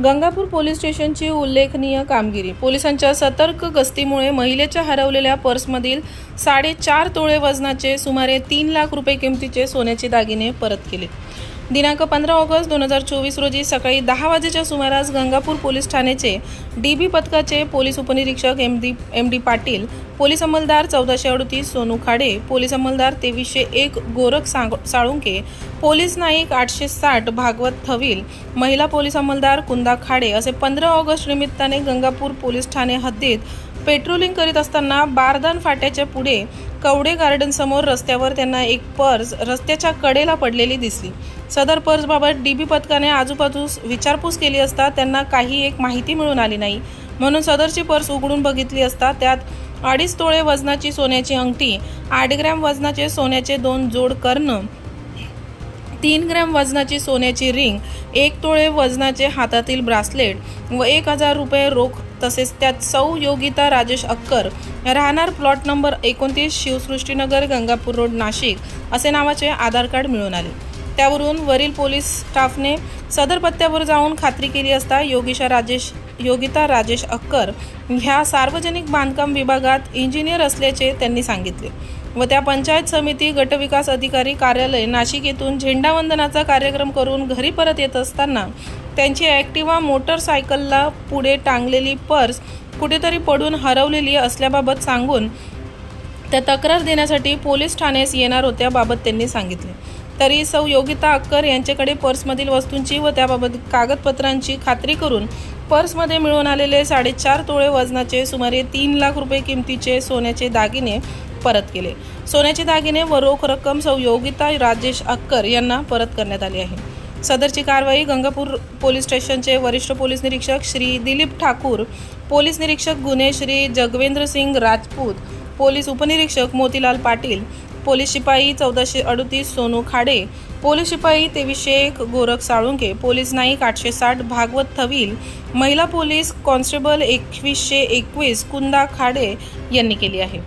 Gangapur police स्टेशनची उल्लेखनीय कामगिरी. पोलिसांच्या सतर्क गस्तीमुळे महिलेच्या हरवलेल्या पर्समधील साडेचार तोळे वजनाचे सुमारे तीन लाख रुपये किमतीचे सोन्याचे दागिने परत केले. दिनांक पंधरा ऑगस्ट दोन हजार चोवीस रोजी सकाळी दहा वाजेच्या सुमारास गंगापूर पोलीस ठाण्याचे डी बी पथकाचे पोलीस उपनिरीक्षक M D M D Patil police अंमलदार चौदाशे अडतीस सोनू खाडे पोलीस अंमलदार तेवीसशे एक गोरख सांग साळुंके पोलीस नाईक आठशे साठ भागवत थविल महिला पोलीस अंमलदार कुंदा खाडे असे पंधरा ऑगस्ट निमित्ताने गंगापूर पोलीस ठाणे हद्दीत पेट्रोलिंग करीत असताना बारदान फाट्याच्या पुढे कवडे गार्डनसमोर रस्त्यावर त्यांना एक पर्स रस्त्याच्या कडेला पडलेली दिसली. सदर पर्सबाबत डी बी पथकाने आजूबाजूस विचारपूस केली असता त्यांना काही एक माहिती मिळून आली नाही. म्हणून सदरची पर्स उघडून बघितली असता त्यात अडीच तोळे वजनाची सोन्याची अंगठी आठ ग्रॅम वजनाचे सोन्याचे दोन जोड कर्ण तीन ग्रॅम वजनाची सोन्याची रिंग एक तोळे वजनाचे हातातील ब्रासलेट व एक हजार रुपये रोख तसेच त्यात सौ योगिता राजेश अक्कर राहणार प्लॉट नंबर एकोणतीस शिवसृष्टीनगर गंगापूर रोड नाशिक असे नावाचे आधार कार्ड मिळून आले. त्यावरून वरील पोलीस स्टाफने सदर पत्त्यावर जाऊन खात्री केली असता योगिशा राजेश योगिता राजेश अक्कर ह्या सार्वजनिक बांधकाम विभागात इंजिनियर असल्याचे त्यांनी सांगितले व त्या पंचायत समिती गटविकास अधिकारी कार्यालय नाशिक येथून झेंडावंदनाचा कार्यक्रम करून घरी परत येत असताना त्यांची ॲक्टिवा मोटरसायकलला पुढे टांगलेली पर्स कुठेतरी पडून हरवलेली असल्याबाबत सांगून त्या तक्रार देण्यासाठी पोलीस ठाण्यास येणार होत्याबाबत त्यांनी सांगितले. तरी सौ योगिता अक्कर यांच्याकडे पर्समधील वस्तूंची व त्याबाबत कागदपत्रांची खात्री करून पर्समध्ये मिळून आलेले साडेचार तोळे वजनाचे सुमारे तीन लाख रुपये किमतीचे सोन्याचे दागिने परत केले. सोन्याचे दागिने व रोख रक्कम सौ योगिता राजेश अक्कर यांना परत करण्यात आली आहे. सदरची कारवाई गंगापूर पोलीस स्टेशनचे वरिष्ठ पोलीस निरीक्षक श्री दिलीप ठाकूर पोलीस निरीक्षक गुन्हे श्री जगवेंद्र सिंग राजपूत पोलीस उपनिरीक्षक मोतीलाल पाटील पोलीस शिपाई चौदाशे अडतीस सोनू खाडे पोलीस शिपाई तेवीसशे एक गोरख साळुंके पोलीस नाईक आठशे साठ भागवत थवील महिला पोलीस कॉन्स्टेबल एकवीसशे एकवीस कुंदा खाडे यांनी केली आहे.